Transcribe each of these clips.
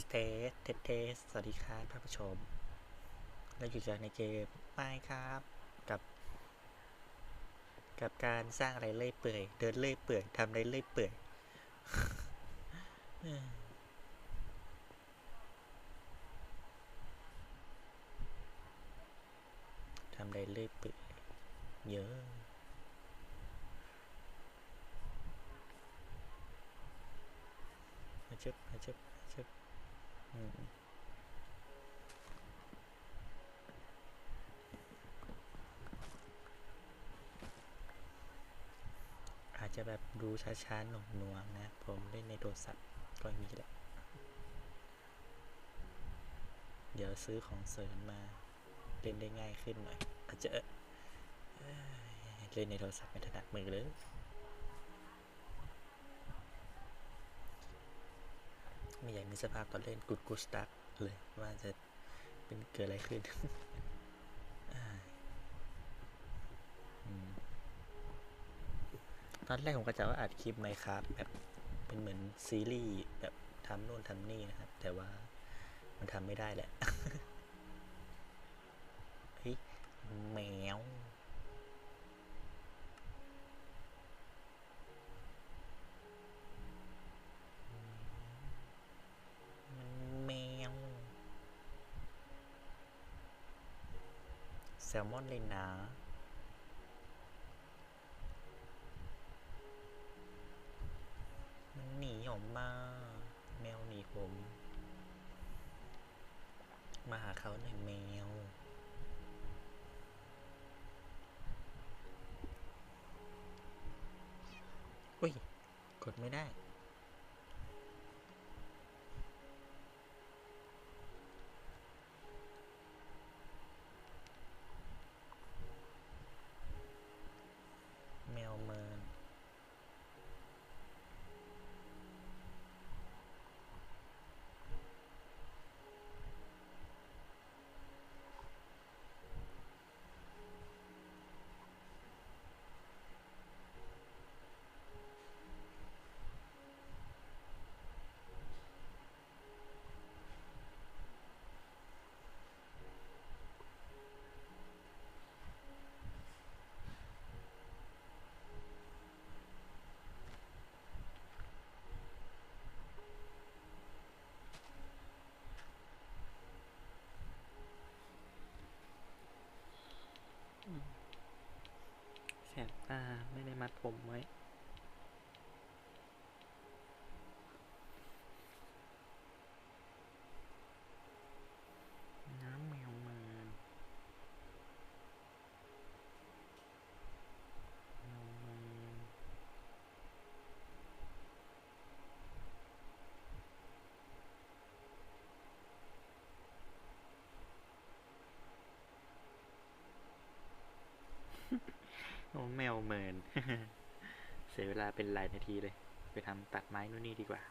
สเทสเทสเทสสวัสดีครับท่านผู้ชม เราอยู่จากในเกมไม่ครับ กับ กับการสร้างอะไรเล่อยเปื่อย เดินเล่อยเปื่อยทำอะไรเล่อยเปื่อยทำอะไรเล่อยเปื่อยเยอะมาชึบมาชึบมาชึบ อาจจะแบบดูช้าๆหน่วงนวงๆนะ ผมเล่นในโทรศัพท์ก็มีแหละ เดี๋ยวซื้อของเสริมมา เล่นได้ง่ายขึ้นหน่อย อาจจะเอ้ยเล่นในโทรศัพท์ไม่ถนัดมือเลย ไม่อยากมีสภาพตอนเล่นกุดกุสตักเลยว่าจะเป็นเกิดอะไรขึ้นตอนแรกผมก็จะว่าอัดคลิปไมครับแบบเป็นเหมือนซีรีส์แบบทำโน่นทำนี่นะครับ แต่ว่ามันทำไม่ได้แหละเฮ้ยแมว มันแมว แซลมอนเลยนะมันหนีออกมา แมวหนีผม มาหาเขาหน่อยแมว อุ้ย กดไม่ได้ แมวเมิน แสบตาไมัดผมไว้ น้ำแมวเมินแมวเมิน โอ้แมวเมิน เสียเวลาเป็นหลายนาทีเลย ไปทำตัดไม้นู่นนี่ดีกว่า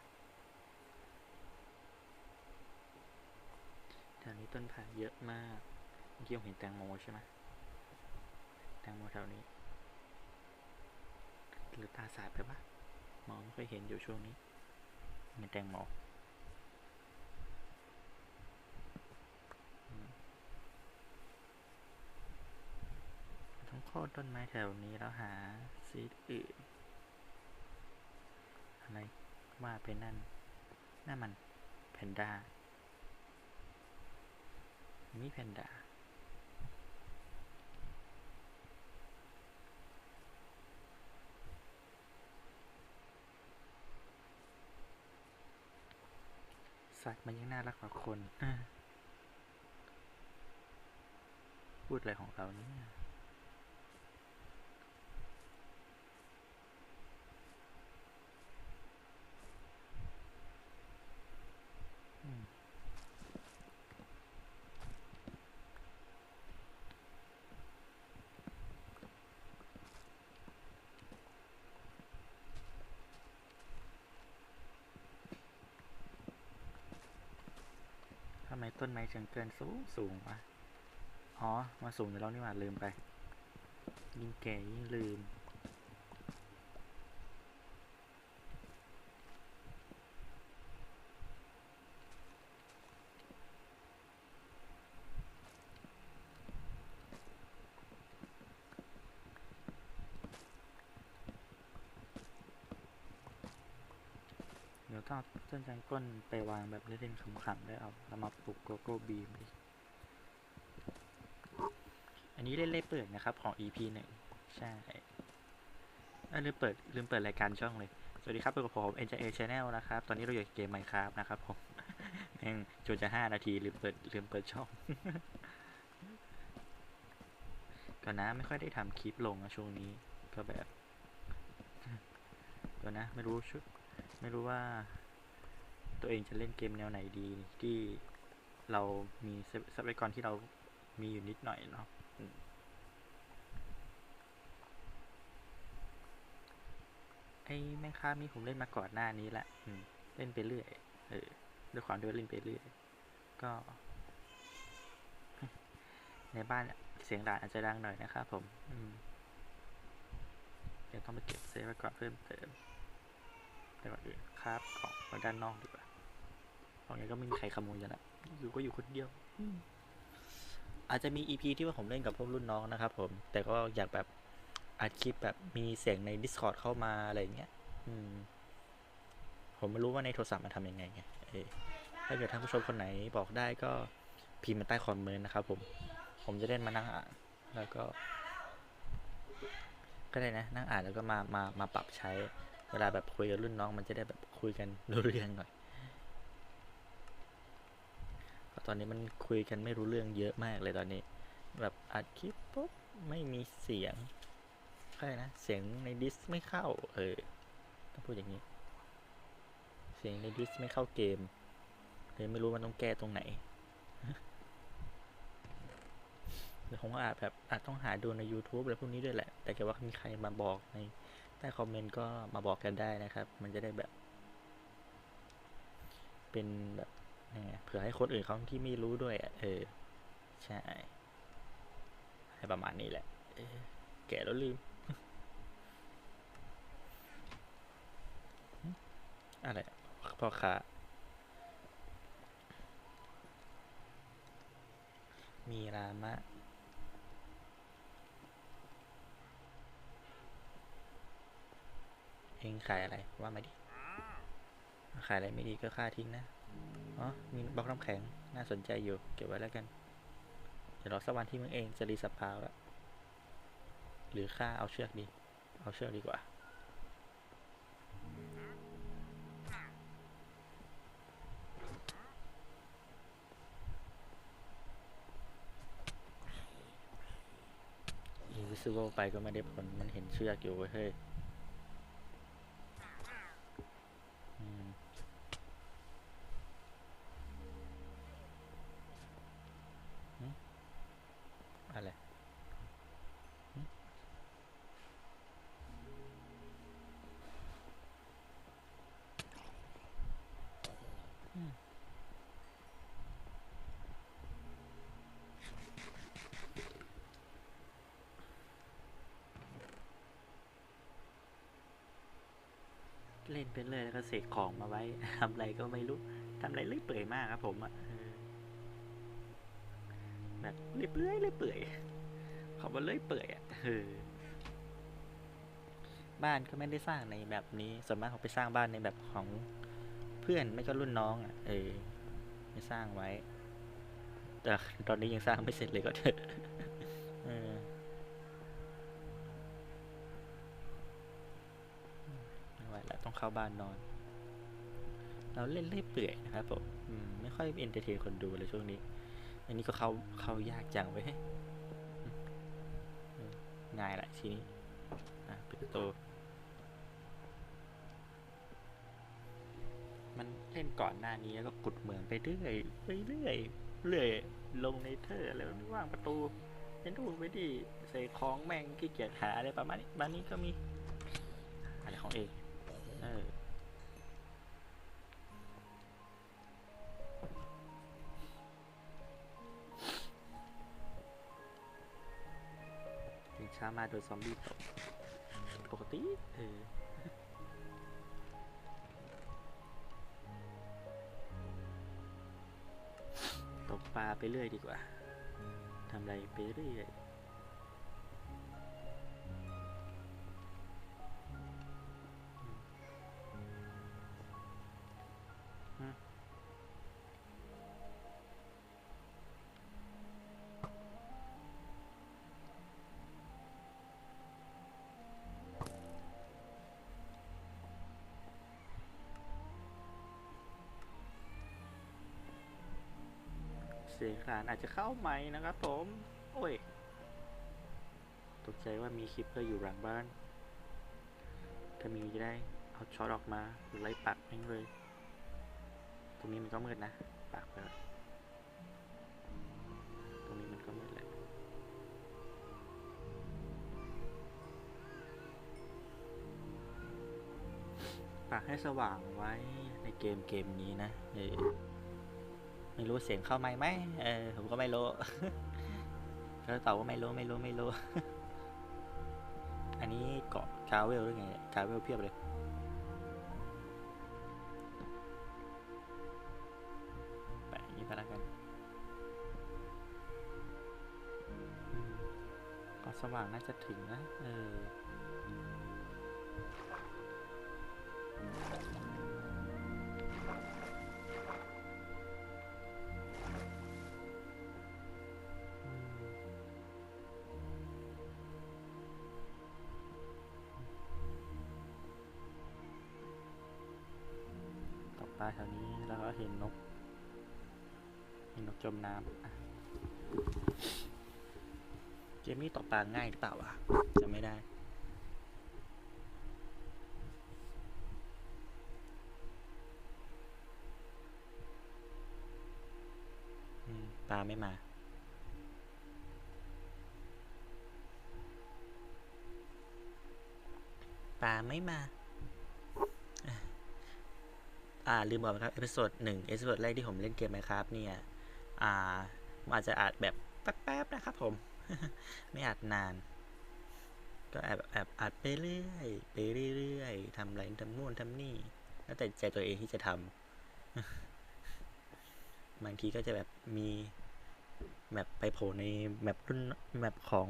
แถวนี้ต้นไผ่เยอะมาก เมื่อกี้ผมเห็นแตงโมใช่ไหมแตงโมแถวนี้ หรือตาสาดไปปะมองไม่ค่อยเห็นอยู่ช่วงนี้มีแตงโมต้องโค่นต้นไม้แถวนี้แล้วหาซีดอื่นอะไรว่าเป็นนั่นนั่นมันแพนด้ามีแพนด้าสัตว์มันยังน่ารักกว่าคน พูดอะไรของเราเนี่ย ต้นไม้จังเกินสูงสูงวะอ๋อ มาสูงอยู่แล้วนี่หว่าลืมไป ยิ่งแก่ยิ่งลืม อ ต้องเอาต้นจังก้นไปวางแบบเล่นๆขำๆได้เอาแล้วมาปลุกโกโก้บีมดิอันนี้เล่นเล่เปิดนะครับ ของ EP หนึ่งใช่เอ้ยลืมเปิดลืมเปิดรายการช่องเลย สวัสดีครับเป็นกับผม NJA Channel นะครับ ตอนนี้เราอยู่ในเกม Minecraft นะครับผมแม่งจนจะห้านาทีลืมเปิดลืมเปิดช่องก่อนนะไม่ค่อยได้ทำคลิปลงนะช่วงนี้ก็แบบก่อนนะไม่รู้ชุดไม่รู้ว่า ตัวเองจะเล่นเกมแนวไหนดีที่เรามีทรัพยากรที่เรามีอยู่นิดหน่อยเนาะไอ้แม่ค้ามีผมเล่นมาก่อนหน้านี้ละเล่นไปเรื่อย เออ ด้วยความที่ว่าเล่นไปเรื่อย ก็ ในบ้านเสียงด่านอาจจะดังหน่อยนะครับผม อืมเดี๋ยวต้องไปเก็บเซฟไว้ก่อนเพิ่มเติมแต่ก่อนอื่นคาบของไว้ด้านนอกดีกว่า ของนี้ก็ไม่มีใครขโมยกันละอยู่ก็อยู่คนเดียวอืมอาจจะมีอีพีที่ว่าผมเล่นกับพวกรุ่นน้องนะครับ ผม แต่ก็อยากแบบอัดคลิปแบบมีเสียงใน Discord เข้ามาอะไรอย่างเงี้ยอืม ผมไม่รู้ว่าในโทรศัพท์มันทำยังไงไงเออถ้าเกิดท่านผู้ชมคนไหนบอกได้ก็พิมพ์มาใต้คอมเมนต์นะครับ ผม ผมจะได้มานั่งอ่านแล้วก็ ก็ได้นะ นั่งอ่านแล้วก็มามามาปรับใช้ เวลาแบบคุยกับรุ่นน้อง มันจะได้แบบคุยกันรู้เรื่องหน่อยเพราะ ตอนนี้มันคุยกันไม่รู้เรื่องเยอะมากเลยตอนนี้ แบบอัดคลิปปุ๊บไม่มีเสียงใช่นะ เสียงในดิสไม่เข้า เออต้องพูดอย่างนี้ เสียงในดิสไม่เข้าเกมเลยไม่รู้มันต้องแก้ตรงไหนเดี๋ยวผมก็อาจแบบอาจต้องหาดูใน YouTube อะไรพวกนี้ด้วยแหละ แต่แกว่ามีใครมาบอกในใต้คอมเมนต์ก็มาบอกกันได้นะครับ มันจะได้แบบ เป็นแบบ เผื่อให้คนอื่นเขาที่ไม่รู้ด้วยอะเออ ใช่ให้ประมาณนี้แหละแก่แล้วลืม อะไรพ่อค้ามีรามะเองขายอะไรว่ามาดิ ขายอะไรไม่ดีก็ค่าทิ้งนะ อ๋อ มีบล็อกน้ำแข็ง น่าสนใจอยู่ เก็บไว้แล้วกัน เดี๋ยวรอสักวันที่มึงเองจะรีสปาวแล้วหรือค่าเอาเชือกดี เอาเชือกดีกว่า invisible ไปก็ไม่ได้ผล มันเห็นเชือกอยู่เว้ยเฮ้ย อืมหึอะไรหึอืม เล่นไปเรื่อยแล้วก็เสกของมาไว้ทำอะไรก็ไม่รู้ทำอะไรเลื่อยเปื่อยมากครับ ผมอะเออแบบเรียบเรื่อยเรื่อยเปื่อยเขาว่าเลื่อยเปื่อยอะเออบ้านก็ไม่ได้สร้างในแบบนี้ส่วนมากเขาไปสร้างบ้านในแบบของเพื่อนไม่ก็รุ่นน้องอะเออไม่สร้างไว้ แต่ตอนนี้ยังสร้างไม่เสร็จเลยก็เถอะ เข้าบ้านนอน เราเล่นเล่เปื่อยนะครับผมอืมไม่ค่อยเอนเตอร์เทนคนดูเลยช่วงนี้ อันนี้ก็เข้าเข้ายากจังเว้ยง่ายแหละทีนี้อะปิดประตูมันเล่นก่อนหน้านี้แล้วก็กุดเหมืองไปเรื่อยไปเรื่อยเรื่อยลงในเธออะไรไม่ว่างประตูเล่นดูไปดิใส่ของแม่งขี้เกียจหาอะไรประมาณนี้บ้านนี้ก็มีอะไรของเอง เออถึงเช้ามาโดนซอมบี้ตบปกติเออตกปลาไปเรื่อยดีกว่าทำอะไรไปเรื่อย สียงคลานอาจจะเข้าไหมนะครับผม โอ้ย ตกใจว่ามีคลิปเพื่ออยู่หลังบ้าน ถ้ามีจะได้เอาช็อตออกมาหรือไล่ปักแม่งเลย ตรงนี้มันก็มืดนะ ปักไปตรงนี้มันก็มืดแหละปักให้สว่างไว้ในเกมเกมนี้นะเออ ไม่รู้เสียงเข้าไหมไหมเออผมก็ไม่รู้แล้วตอบว่าไม่รู้ไม่รู้ไม่รู้ อันนี้เกาะกาเวลหรือไงกาเวลเพียบเลยแปอย่างนี้ไปแล้วกันอืมก็สว่างน่าจะถึงนะ เออ แถวนี้แล้วก็เห็นนก เห็นนกจมน้ำเกมนี้ตกปลาง่ายหรือเปล่าวะจำไม่ได้ปลาไม่มาปลาไม่มา อ่าลืมบอกไปครับเอพิโซดหนึ่งเอพิโซดแรกที่ผมเล่นเกมไหมครับเนี่ยอ่าอาจจะอาจแบบแป๊บๆนะครับผม ไม่อาจนาน ก็แอบแอบอัดไปเรื่อยไปเรื่อยๆทำอะไรทำนู่นทำนี่แล้วแต่ใจตัวเองที่จะทำบางทีก็จะแบบมีแมปไปโผล่ในแมปรุ่นแมปของ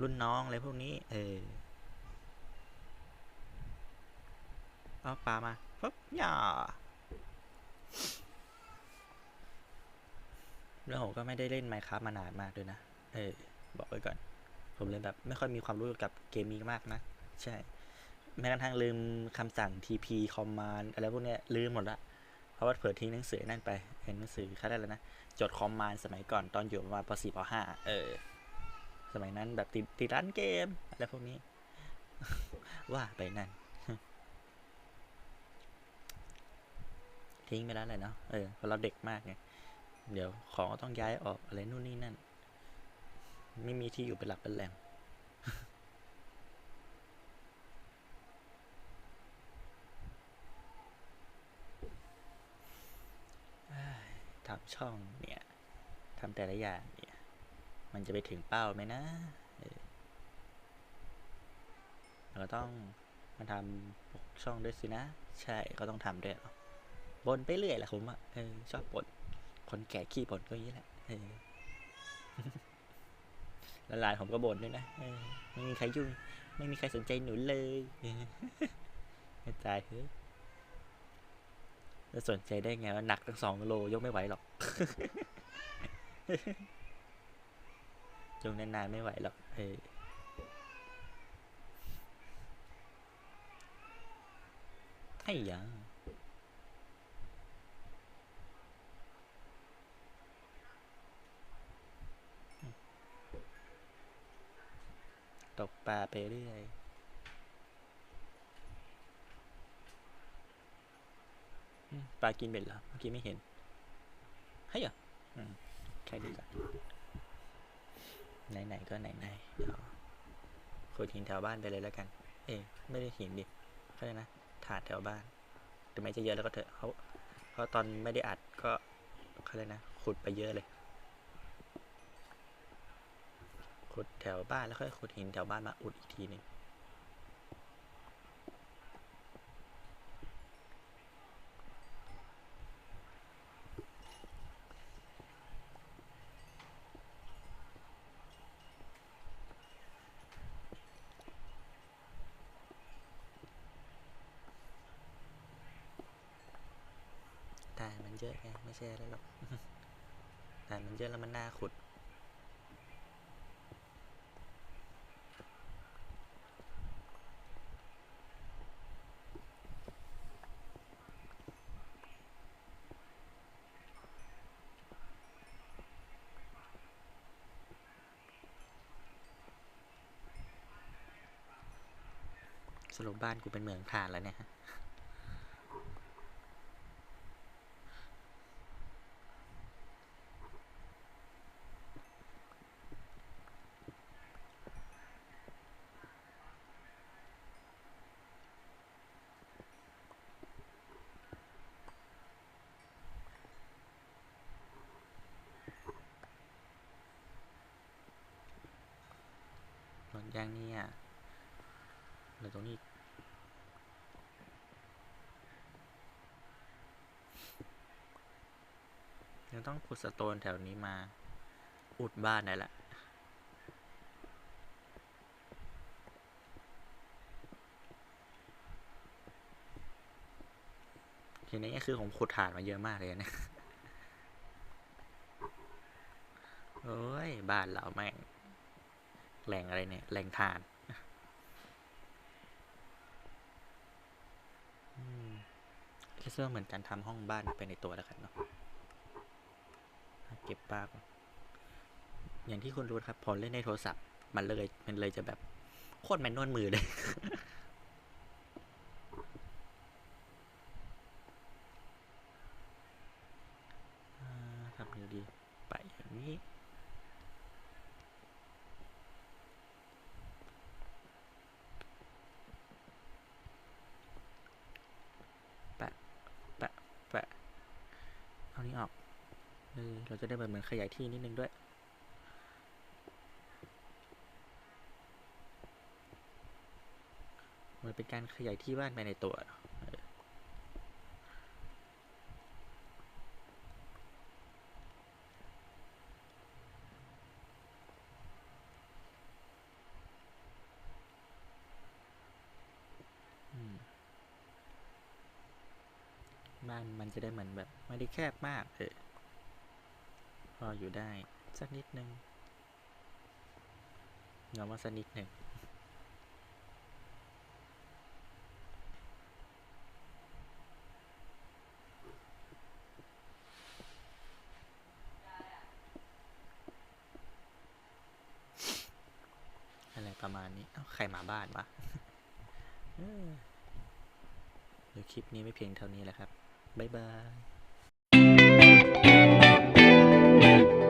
รุ่นน้องอะไรพวกนี้ เออเอาปลามาปุ๊บย่า แล้วผมก็ไม่ได้เล่นไมค์ครับมานานมากด้วยนะ เออ บอกไว้ก่อน ผมเลยแบบไม่ค่อยมีความรู้เกี่ยวกับเกมนี้มากนะ ใช่ แม้กระทั่งลืมคำสั่ง TP command อะไรพวกเนี้ยลืมหมดละ เพราะว่าเผื่อทิ้งหนังสือนั่นไป เห็นหนังสือค่าได้แล้วนะ จดคอมมานด์สมัยก่อนตอนอยู่ประมาณป .4 ป .5 เออ สมัยนั้นแบบติดติดร้านเกมอะไรพวกนี้ ว่าไปนั่น ทิ้งไปแล้วเลยเนาะเออเพราะเราเด็กมากไงเดี๋ยวของก็ต้องย้ายออกอะไรนู่นนี่นั่น ไม่มีที่อยู่เป็นหลักเป็นแหล่งทำช่องเนี่ยทำแต่ละอย่างเนี่ย มันจะไปถึงเป้าไหมนะเออเราต้องมาทำช่องด้วยสินะ ใช่ก็ต้องทำด้วยเหรอ บนไปเรื่อยแหละผมอะออชอบบนคนแก่ขี้บนก็อย่างนี้แหละล้วหลานผมก็บ่นด้วยนะออไม่มีใครยุ่ง ไม่มีใครสนใจหนูเลยไม่ตายเถอะแล้วสนใจได้ไงว่าหนักตั้งสองโลยกไม่ไหวหรอกยกนานๆไม่ไหวหรอกเออไอ้ยัง ตกปลาไปเรื่อยปลากินเบ็ดเหรอเมื่อกี้ไม่เห็นเฮ้ยอะอืมแค่นี้ก่อนไหนๆก็ไหนๆเดี๋ยวขุดหินแถวบ้านไปเลยแล้วกัน เอ้ยไม่ได้หินดิเขาเรียนะถาดแถวบ้านถึงแม้จะเยอะแล้วก็เถอะเขาเพราะตอนไม่ได้อัดก็เขาเรียนะ ขุดไปเยอะเลย ขุดแถวบ้านแล้วค่อยขุดหินแถวบ้านมาอุดอีกทีหนึ่งแต่มันเยอะไงไม่ใช่อะไรหรอกแต่มันเยอะแล้วมันน่าขุด สรุปบ้านกูเป็นเมืองทานแล้วเนี่ยฮะรถย่างเนี่ย เหลือตรงนี้ยังต้องขุดสโตนแถวนี้มา อุดบ้านได้ละทีนี้คือผมขุดฐานมาเยอะมากเลยนะโอ้ยบ้านเราแม่งแหล่งอะไรเนี่ยแหล่งฐานอืม คิดว่าเหมือนการทำห้องบ้านไปในตัวแล้วกันเนาะเก็บปากอย่างที่คุณรู้ครับ พอเล่นในโทรศัพท์ มันเลย มันเลยจะแบบโคตรแมนนวลมือเลย อ่าทำยังไงดี ไปอย่างนี้ แปะ แปะ แปะ เอานี้ออก เราจะได้แบบเหมือนขยายที่นิดนึงด้วยเหมือนเป็นการขยายที่บ้านไปในตัวบ้านมันจะได้เหมือนแบบไม่ได้แคบมากเออ ออยู่ได้ สักนิดนึงเงาว่าสักนิดหนึ่งอะไรประมาณนี้ เอ้า ใครมาบ้านวะเออเดี๋ยวคลิปนี้ไม่เพียงเท่านี้แหละครับ บ๊ายบาย Thank you.